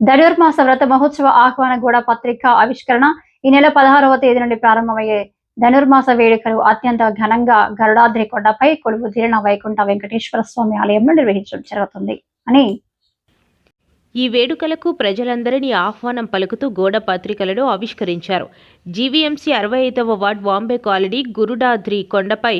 ధనుర్మాస వ్రత మహోత్సవ ఆహ్వాన గూడ పత్రిక ఆవిష్కరణ ఈ నెల పదహారవ తేదీ నుండి ప్రారంభమయ్యే ధనుర్మాస వేడుకలు అత్యంత ఘనంగా గరుడాద్రి కొండపై కొలువు తీరిన వైకుంఠ వెంకటేశ్వర స్వామి ఆలయంలో నిర్వహించడం జరుగుతుంది. అని ఈ వేడుకలకు ప్రజలందరినీ ఆహ్వానం పలుకుతూ గోడ పత్రికలను ఆవిష్కరించారు. జీవీఎంసీ అరవై ఐదవ వార్డ్ బాంబే కాలనీ గురుడాద్రి కొండపై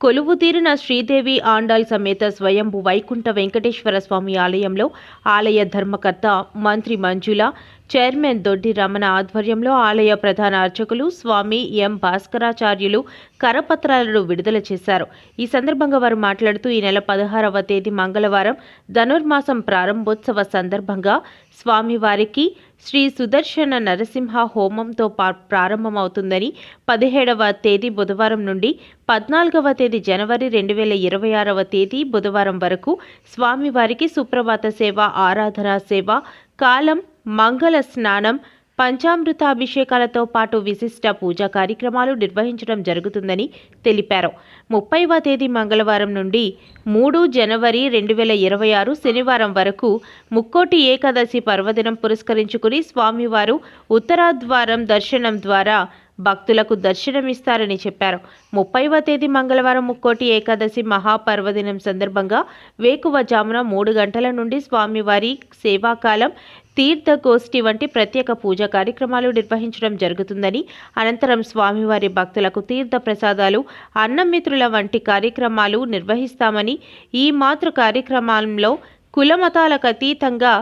కొలువు తీరిన శ్రీదేవి ఆండాల్ సమేత స్వయంభు వైకుంఠ వెంకటేశ్వర స్వామి ఆలయంలో ఆలయ ధర్మకర్త మంత్రి మంజుల చైర్మన్ దొడ్డి రమణ ఆధ్వర్యంలో ఆలయ ప్రధాన అర్చకులు స్వామి ఎం భాస్కరాచార్యులు కరపత్రాలను విడుదల చేశారు. ఈ సందర్భంగా వారు మాట్లాడుతూ ఈ నెల పదహారవ తేదీ మంగళవారం ధనుర్మాసం ప్రారంభోత్సవ సందర్భంగా స్వామివారికి శ్రీ సుదర్శన నరసింహ హోమంతో పా- ప్రారంభమవుతుందని పదిహేడవ తేదీ బుధవారం నుండి పద్నాలుగవ తేదీ జనవరి రెండు వేల ఇరవై ఆరవ తేదీ బుధవారం వరకు స్వామివారికి సుప్రభాత సేవ ఆరాధనా సేవ కాలం మంగళ స్నానం పంచామృతాభిషేకాలతో పాటు విశిష్ట పూజా కార్యక్రమాలు నిర్వహించడం జరుగుతుందని తెలిపారు. ముప్పైవ తేదీ మంగళవారం నుండి మూడు జనవరి రెండు వేల ఇరవై ఆరు శనివారం వరకు ముక్కోటి ఏకాదశి పర్వదినం పురస్కరించుకుని స్వామివారు ఉత్తరాద్వారం దర్శనం ద్వారా భక్తులకు దర్శనమిస్తారని చెప్పారు. ముప్పైవ తేదీ మంగళవారం ముక్కోటి ఏకాదశి మహాపర్వదినం సందర్భంగా వేకువజామున మూడు గంటల నుండి స్వామివారి సేవాకాలం తీర్థగోష్ఠి వంటి ప్రత్యేక పూజా కార్యక్రమాలు నిర్వహించడం జరుగుతుందని అనంతరం స్వామివారి భక్తులకు తీర్థ ప్రసాదాలు అన్నమిత్రుల వంటి కార్యక్రమాలు నిర్వహిస్తామని ఈ మాతృ కార్యక్రమంలో కులమతాలకు అతీతంగా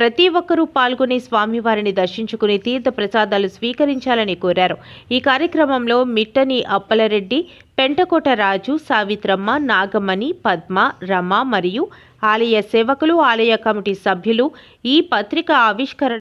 ప్రతి ఒక్కరూ పాల్గొని స్వామివారిని దర్శించుకుని తీర్థ ప్రసాదాలు స్వీకరించాలని కోరారు. ఈ కార్యక్రమంలో మిట్టని అప్పలరెడ్డి పెంటకోట రాజు సావిత్రమ్మ నాగమణి పద్మ రమ మరియు ఆలయ సేవకులు ఆలయ కమిటీ సభ్యులు ఈ పత్రిక ఆవిష్కరణ